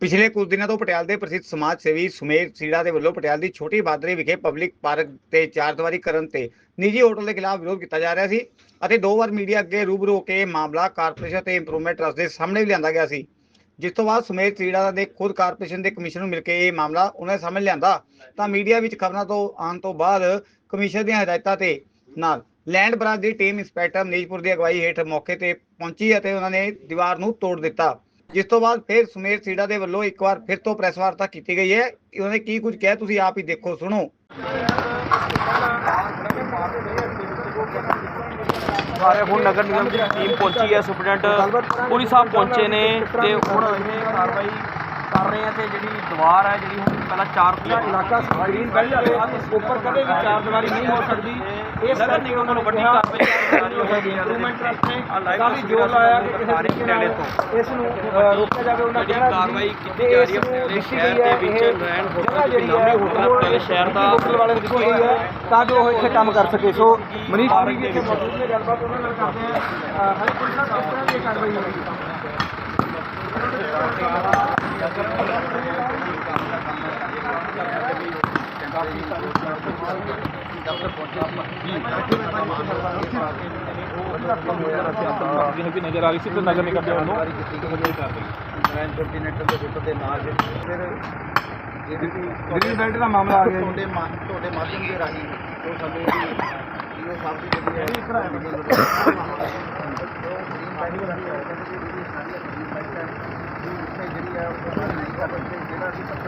ਪਿਛਲੇ ਕੁਝ ਦਿਨਾਂ ਤੋਂ ਪਟਿਆਲਾ ਦੇ ਪ੍ਰਸਿੱਧ ਸਮਾਜ ਸੇਵੀ ਸੁਮੇਰ ਸੀੜਾ ਦੇ ਵੱਲੋਂ ਪਟਿਆਲਾ ਦੀ ਛੋਟੀ ਬਾਦਰੀ ਵਿਖੇ ਪਬਲਿਕ ਪਾਰਕ ਤੇ ਚਾਰਦਵਾਰੀ ਕਰਨ ਤੇ ਨਿੱਜੀ ਹੋਟਲ ਦੇ ਖਿਲਾਫ ਵਿਰੋਧ ਕੀਤਾ ਜਾ ਰਿਹਾ ਸੀ ਅਤੇ ਦੋ ਵਾਰ ਮੀਡੀਆ ਅੱਗੇ ਰੂਬਰੂ ਹੋ ਕੇ ਮਾਮਲਾ ਕਾਰਪੋਰੇਸ਼ਨ ਤੇ ਇੰਪਰੂਵਮੈਂਟ ਟਰਸਟ ਦੇ ਸਾਹਮਣੇ ਵੀ ਲਿਆਂਦਾ ਗਿਆ ਸੀ। ਜਿਸ ਤੋਂ ਬਾਅਦ ਸੁਮੇਰ ਸੀੜਾ ਦੇ ਖੁਦ ਕਾਰਪੋਰੇਸ਼ਨ ਦੇ ਕਮਿਸ਼ਨ ਨੂੰ ਮਿਲ ਕੇ ਇਹ ਮਾਮਲਾ ਉਹਨਾਂ ਦੇ ਸਾਹਮਣੇ ਲਿਆਂਦਾ। ਤਾਂ ਮੀਡੀਆ ਵਿੱਚ ਖਬਰਾਂ ਤੋਂ ਆਉਣ ਤੋਂ ਬਾਅਦ ਕਮਿਸ਼ਨ ਦੀਆਂ ਹਦਾਇਤਾਂ ਤੇ ਨਾਲ ਲੈਂਡ ਬ੍ਰਾਂਚ ਦੀ ਟੀਮ ਇੰਸਪੈਕਟਰ ਮਨੀਜਪੁਰ ਦੀ ਅਗਵਾਈ ਹੇਠ ਮੌਕੇ ਤੇ ਪਹੁੰਚੀ ਅਤੇ ਉਹਨਾਂ ਨੇ ਦੀਵਾਰ ਨੂੰ ਤੋੜ ਦਿੱਤਾ। ਜਿਸ ਤੋਂ ਬਾਅਦ ਫਿਰ ਸੁਮੇਰ ਸੀੜਾ ਦੇ ਵੱਲੋਂ ਇੱਕ ਵਾਰ ਫਿਰ ਤੋਂ ਪ੍ਰੈਸ ਵਾਰਤਾ ਕੀਤੀ ਗਈ ਹੈ। ਉਹਨਾਂ ਕੀ ਕੁਝ ਕਿਹਾ, ਤੁਸੀਂ ਆਪ ਹੀ ਦੇਖੋ, ਸੁਣੋ। ਸਾਰੇ ਹੁਣ ਨਗਰ ਨਿਗਮ ਦੀ ਟੀਮ ਪਹੁੰਚੀ ਹੈ, ਸੁਪਰਡੈਂਟ ਪੁਰੀ ਸਾਹਿਬ ਪਹੁੰਚੇ ਨੇ ਤੇ ਹੁਣ ਇਹ ਕਾਰਵਾਈ ਕਰ ਰਹੇ ਆ ਤੇ ਜਿਹੜੀ ਦੀਵਾਰ ਹੈ ਜਿਹੜੀ ਹੁਣ ਪਹਿਲਾਂ ਚਾਰ ਇਲਾਕਾ ਗ੍ਰੀਨ ਬੈਲਟ ਉੱਪਰ ਕਦੇ ਵੀ ਚਾਰ ਦੀਵਾਰੀ ਨਹੀਂ ਹੋ ਸਕਦੀ। ਇਸ ਨਗਰ ਨਿਗਮ ਵੱਲੋਂ ਵੱਡੀ ਕਾਰਵਾਈ ਕਰਨੀ ਹੋਵੇਗੀ ਇੰਪਰੂਵਮੈਂਟ ਟਰਸਟ ਕਾਫੀ ਜੋਰ ਲਾਇਆ ਕਿ ਕਿਸੇ ਤਰੀਕੇ ਤੋਂ। ਇਸ ਨੂੰ ਅ, ਰੋਕਿਆ ਜਾਵੇ। ਉਹਨਾਂ ਕਹਿਣਾ ਕਾਰਵਾਈ ਕੀਤੀ ਜਾ ਰਹੀ ਹੈ ਸ਼ਹਿਰ ਦੇ ਵਿੱਚ ਰੈਣ ਹੋਟਲ ਜਿਹੜੀ ਹੈ ਹੋਟਲ ਪਟਿਆਲੇ ਸ਼ਹਿਰ ਦਾ ਹੋਟਲ ਵਾਲੇ ਨੂੰ ਦਿੱਤੀ ਗਈ ਹੈ ਤਾਂ ਜੋ ਉਹ ਇੱਥੇ ਕੰਮ ਕਰ ਸਕੇ। ਸੋ ਮਨੀਸ਼ ਪੁਰੀ ਜੀ ਇੱਥੇ ਮੌਜੂਦ ਨੇ ਗੱਲਬਾਤ ਉਹਨਾਂ ਨਾਲ ਕਰਦੇ ਆ ਹਰੀ ਪੁਰੀ ਸਾਹਿਬ ਕਿਸ ਤਰ੍ਹਾਂ ਦੀ ਇਹ ਕਾਰਵਾਈ ਹੋਵੇਗੀ ਵੀ ਨਜ਼ਰ ਆ ਰਹੀ ਸੀ ਤੇ ਨਗਰ ਨਿਗਮ ਦੇ ਵੱਲੋਂ ਗ੍ਰੈਂਡ ਕੋਆਰਡੀਨੇਟਰ ਦੇ ਹੁਕਮ ਦੇ ਨਾਲ ਫਿਰ ਜਿਹੜੀ ਬੈਲਟ ਦਾ ਮਾਮਲਾ ਆ ਗਿਆ ਤੁਹਾਡੇ ਤੁਹਾਡੇ ਮਾਧਿਅਮ ਦੇ ਰਾਹੀਂ ਉਹ ਸਾਡੇ ਇਹ ਸਭ ਦੀ ਜਿਹੜੀ ਹੈ ਗ੍ਰੀਨ ਬੈਲਟ ਦੀ ਰਾਹੀਂ ਜਿਹੜੀ ਸਾਰੀ ਗ੍ਰੀਨ ਬੈਲਟ ਹੈ ਇਹ ਜਿਹੜੀ ਹੈ ਉਹ ਬਾਹਰ ਨਹੀਂ ਕਰ ਸਕਦੇ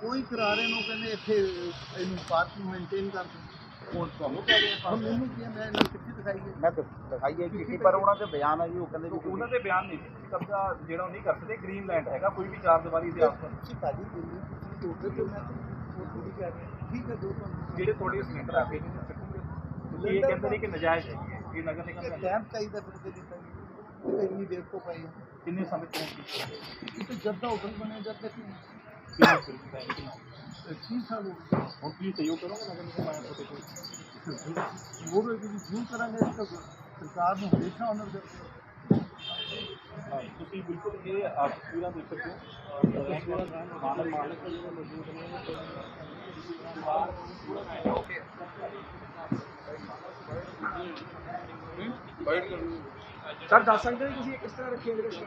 ਕੋਈ ਕਾਰਵਾਈ ਨੂੰ ਕਹਿੰਦੇ ਇੱਥੇ ਇਹਨੂੰ ਪਾਰਕਿੰਗ ਮੇਨਟੇਨ ਕਰ ਦਿਓ। ਉਹ ਤੁਹਾਨੂੰ ਕਹਿ ਰਹੇ ਆ ਮੈਨੂੰ ਕੀ ਹੈ, ਮੈਂ ਇਹਨਾਂ ਨੂੰ ਕਿੱਥੇ ਦਿਖਾਈ ਹੈ। ਮੈਂ ਦਿਖਾਈ ਹੈ ਚਿੱਠੀ ਪਰ ਉਹਨਾਂ ਦੇ ਬਿਆਨ ਹੈ ਜੀ ਉਹ ਕਹਿੰਦੇ ਵੀ ਉਹਨਾਂ ਦੇ ਬਿਆਨ ਨਹੀਂ ਸੀ। ਕਬਜ਼ਾ ਜਿਹੜਾ ਉਹ ਨਹੀਂ ਕਰ ਸਕਦੇ ਗ੍ਰੀਨ ਲੈਂਡ ਹੈਗਾ ਕੋਈ ਵੀ ਚਾਰ ਦੀਵਾਰੀ ਦੇ ਆਸ ਤੁਸੀਂ ਭਾਜੀ ਦਿੱਲੀ ਤੁਸੀਂ ਟੋਟਲ ਤੇ ਮੈਂ ਉਹ ਥੋੜੀ ਕਹਿ ਰਿਹਾ ਠੀਕ ਹੈ ਜੋ ਤੁਹਾਨੂੰ ਜਿਹੜੇ ਤੁਹਾਡੇ ਸਿਲੰਡਰ ਆ ਕੇ ਚੱਕੂਗੇ ਤੁਸੀਂ ਇਹ ਕਹਿੰਦੇ ਨੇ ਕਿ ਨਜਾਇਜ਼ ਹੈ ਇਹ ਨਗਰ ਨਿਗਮ ਦਾ ਕੈਂਪ ਚਾਹੀਦਾ ਫਿਰ ਤੇ ਦਿੱਤਾ ਜੀ ਇਹ ਇੰਨੀ ਦੇਰ ਤੋਂ ਪਏ ਆ। ਕਿੰਨੇ ਸਮੇਂ ਤੋਂ? ਇਹ ਤਾਂ ਜਦ ਦਾ ਹੋਟਲ ਬਣਿਆ ਜਦ ਤੱਕ ਹੀ ਕੀ ਸਾਲ ਹੋ ਗਏ ਹੁਣ ਕੀ ਸਹਿਯੋਗ ਕਰੋਗੇ ਨਗਰ ਨਿਗਮ ਆਇਆ ਤੁਹਾਡੇ ਕੋਲ ਹੋਰ ਵੀ ਕਿਉਂ ਕਰਾਂਗੇ ਇਸ ਤੋਂ ਸਰਕਾਰ ਨੂੰ ਹਮੇਸ਼ਾ ਉਹਨਾਂ ਦੇ ਹਾਂ, ਤੁਸੀਂ ਬਿਲਕੁਲ ਇਹ ਆਪ ਪੂਰਾ ਦੇਖ ਸਕਦੇ ਹੋ ਮਾਲਕ ਮਾਲਕ ਦਾ ਜਿਹੜਾ ਮੌਜੂਦ ਨੇ ਸਰ ਦੱਸ ਸਕਦੇ ਹੋ ਤੁਸੀਂ ਇਹ ਕਿਸ ਤਰ੍ਹਾਂ ਰੱਖੇ ਜਿਹੜੇ ਫਿਰ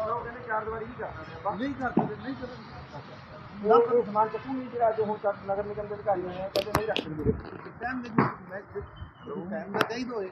ਉਹ ਕਹਿੰਦੇ ਚਾਰ ਦੀਵਾਰੀ ਹੀ ਕਰਨਾ ਨਹੀਂ ਕਰ ਸਕਦੇ ਨਹੀਂ ਕਰਦੇ ਨਾ ਕੋਈ ਸਮਾਨ ਚੱਕੂਗੀ ਜਿਹੜਾ ਜੋ ਹੁਣ ਤੱਕ ਨਗਰ ਨਿਗਮ ਦੇ ਅਧਿਕਾਰੀ ਹੋਏ